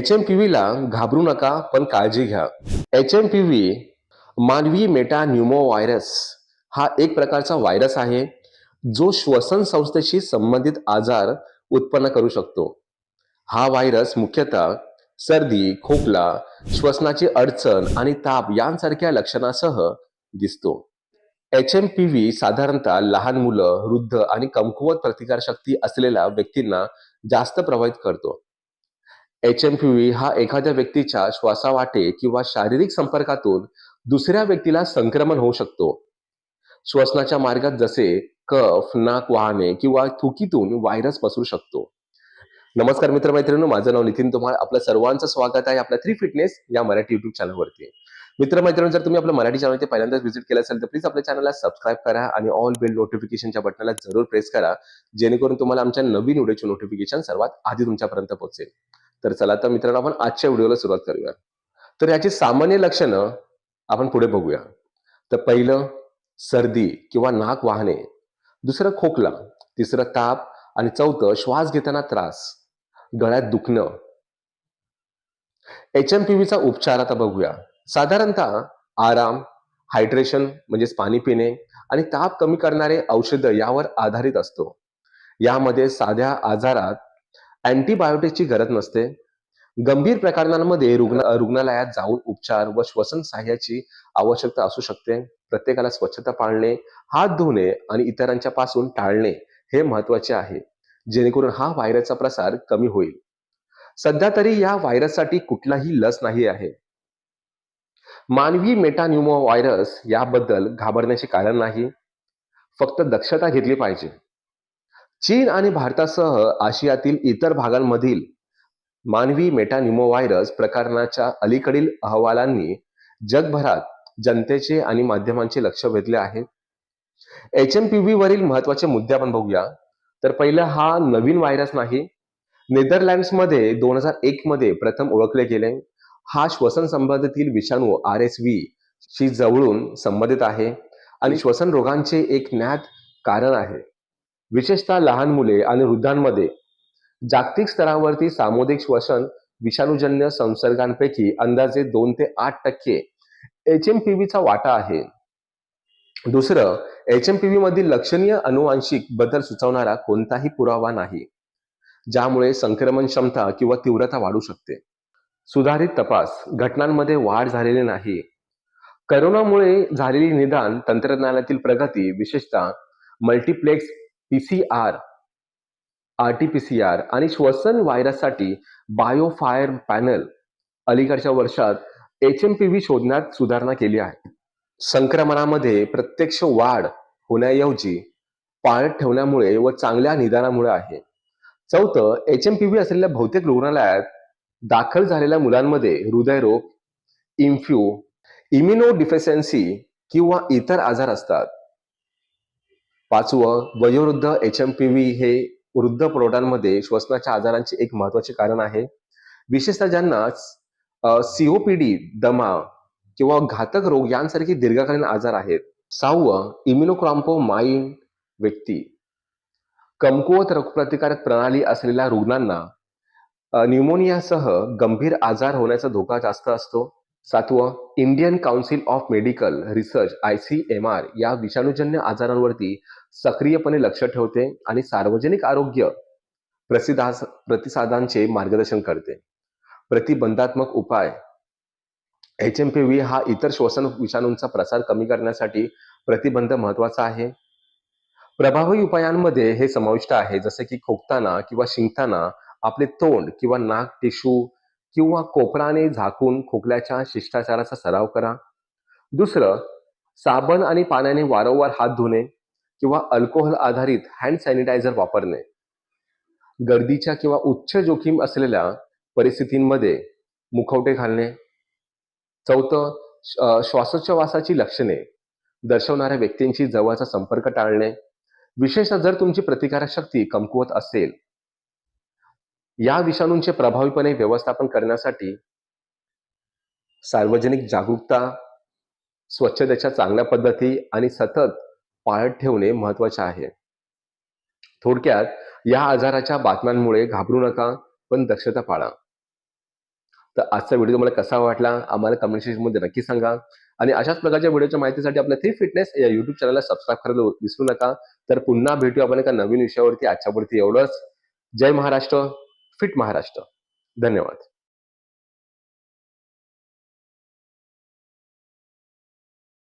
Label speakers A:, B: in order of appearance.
A: H M P व्हीला घाबरू नका पण काळजी घ्या. एच एम पी व्ही मानवी मेटा न्युमो व्हायरस हा एक प्रकारचा व्हायरस आहे जो श्वसन संस्थेशी संबंधित आजार उत्पन्न करू शकतो. हा व्हायरस मुख्यतः सर्दी खोकला श्वसनाची अडचण आणि ताप यांसारख्या लक्षणासह दिसतो. एच एम पी व्ही साधारणतः लहान मुलं वृद्ध आणि कमकुवत प्रतिकारशक्ती असलेल्या व्यक्तींना जास्त प्रभावित करतो. एच एम पी व्ही हा एखाद्या व्यक्तीच्या श्वासावाटे किंवा शारीरिक संपर्कातून दुसऱ्या व्यक्तीला संक्रमण होऊ शकतो. श्वसनाच्या मार्गात जसे कफ नाक वाहने किंवा थुकीतून व्हायरस पसरू शकतो. नमस्कार मित्रमैत्रिणींनो माझं नाव नितीन तुम्हाला. आपलं सर्वांचं स्वागत आहे आपल्या थ्री फिटनेस या मराठी युट्यूब चॅनलवरती मित्रमैत्रिणी जर तुम्ही आपलं मराठी चॅनल ते पहिल्यांदाच व्हिजिट केलं असेल तर प्लीज आपल्या चॅनलला सबस्क्राईब करा आणि ऑल बेल नोटिफिकेशनच्या बटनाला जरूर प्रेस करा जेणेकरून तुम्हाला आमच्या नवीन व्हिडिओचे नोटिफिकेशन सर्वात आधी तुमच्यापर्यंत पोहोचेल. तर चला तर मित्रांनो आपण आजच्या व्हिडिओला सुरुवात करूया. तर याची सामान्य लक्षणं आपण पुढे बघूया. तर पहिलं सर्दी किंवा नाक वाहने दुसरं खोकला. तिसरं ताप. आणि चौथं श्वास घेताना त्रास. गळ्यात दुखणं. एच एम पी व्हीचा उपचार आता बघूया. साधारणतः आराम हायड्रेशन म्हणजेच पाणी पिणे आणि ताप कमी करणारे औषधं यावर आधारित असतो. यामध्ये साध्या आजारात अँटीबायोटिकची गरज नसते. गंभीर प्रकरणांमध्ये रुग्ण रुग्णालयात जाऊन उपचार व श्वसन सहाय्याची आवश्यकता असू शकते. प्रत्येकाला स्वच्छता पाळणे हात धुणे आणि इतरांच्या पासून टाळणे हे महत्त्वाचे आहे. जेणेकरून हा व्हायरसचा प्रसार कमी होईल. सध्या तरी या व्हायरससाठी कुठलाही लस नाही आहे. मानवी मेटान्युमो व्हायरस याबद्दल घाबरण्याचे कारण नाही. फक्त दक्षता घेतली पाहिजे. चीन आणि भारतासह आशियातील इतर भागांमधील मानवी मेटान्युमो व्हायरस प्रकरणाच्या अलीकडील अहवालांनी जगभरात जनतेचे आणि माध्यमांचे लक्ष वेधले आहे. एच एम पी व्ही वरील महत्त्वाचे मुद्दे आपण बघूया. तर पहिला हा नवीन व्हायरस नाही. नेदरलँड्समध्ये दोन हजार एक मध्ये प्रथम ओळखले गेले. हा श्वसन संबंधातील विषाणू आर एस व्ही शी जवळून संबंधित आहे आणि श्वसन रोगांचे एक ज्ञात कारण आहे. विशेषतः लहान मुले आणि वृद्धांमध्ये जागतिक स्तरावरती सामुदायिक श्वसन विषाणूजन्य संसर्गांपैकी अंदाजे दोन ते आठ टक्के एच एम पी व्हीचा वाटा आहे. दुसरं एच एम पी व्ही मधील लक्षणीय अनुवांशिक बदल सुचवणारा कोणताही पुरावा नाही ज्यामुळे संक्रमण क्षमता किंवा तीव्रता वाढू शकते. सुधारित तपास घटनांमध्ये वाढ झालेली नाही. करोनामुळे झालेली निदान तंत्रज्ञानातील प्रगती विशेषतः multiplex PCR R T P C R आणि श्वसन व्हायरससाठी बायोफायर पॅनल अलीकडच्या वर्षात एच एम पी व्ही शोधण्यात सुधारणा केली आहे. संक्रमणामध्ये प्रत्यक्ष वाढ होण्याऐवजी पाळत ठेवण्यामुळे व चांगल्या निदानामुळे आहे. चौथं एच एम पी व्ही असलेल्या बहुतेक रुग्णालयात दाखल झालेल्या मुलांमध्ये हृदयरोग इन्फ्यू इम्युनो डिफिशियन्सी किंवा इतर आजार असतात. पाचवं वयोवृद्ध एच एम पी व्ही हे वृद्ध प्रौढांमध्ये श्वसनाच्या आजारांचे एक महत्त्वाचे कारण आहे. विशेषतः ज्यांना सीओपीडी दमा किंवा घातक रोग यांसारखे दीर्घकालीन आजार आहेत. सहावं इम्युनोक्रॉम्पो माइन व्यक्ती. कमकुवत रोगप्रतिकारक प्रणाली असलेल्या रुग्णांना न्यूमोनियासह गंभीर आजार होण्याचा धोका जास्त असतो. सातवं Indian council of medical research I C M R या विषाणूजन्य आजारांवरती सक्रियपणे लक्ष ठेवते आणि सार्वजनिक आरोग्य प्रसिद्धा प्रतिसादांचे मार्गदर्शन करते. प्रतिबंधात्मक उपाय. एच एम पी व्ही हा इतर श्वसन विषाणूंचा प्रसार कमी करण्यासाठी प्रतिबंध महत्त्वाचा आहे. प्रभावी उपायांमध्ये हे समाविष्ट आहे जसे की खोकताना किंवा शिंकताना आपले तोंड किंवा नाक टिशू किंवा कोपराने झाकून खोकल्याच्या शिष्टाचाराचा सराव करा. दुसरं साबण आणि पाण्याने वारंवार हात धुणे किंवा अल्कोहोल आधारित हँड सॅनिटायझर वापरणे. गर्दीच्या किंवा उच्च जोखीम असलेल्या परिस्थितींमध्ये मुखवटे घालणे. चौथं श्वासोच्छवासाची लक्षणे दर्शवणाऱ्या व्यक्तींशी जवळचा संपर्क टाळणे. विशेषतः जर तुमची प्रतिकारशक्ती कमकुवत असेल या विषाणूंचे प्रभावीपणे व्यवस्थापन करण्यासाठी सार्वजनिक जागरूकता स्वच्छतेच्या चांगल्या पद्धती आणि सतत पाळत ठेवणे महत्त्वाचे आहे. थोडक्यात या आजाराच्या बातम्यांमुळे घाबरू नका पण दक्षता पाळा. तर आजचा व्हिडिओ तुम्हाला कसा वाटला आम्हाला कमेंट सेक्शनमध्ये नक्की सांगा. आणि अशाच प्रकारच्या व्हिडिओच्या माहितीसाठी आपल्या थ्री फिटनेस या युट्यूब चॅनलला सबस्क्राईब करायला विसरू नका. तर पुन्हा भेटू आपण एका नवीन विषयावरती. आजच्यावरती एवढंच. जय महाराष्ट्र. फिट महाराष्ट्र. धन्यवाद.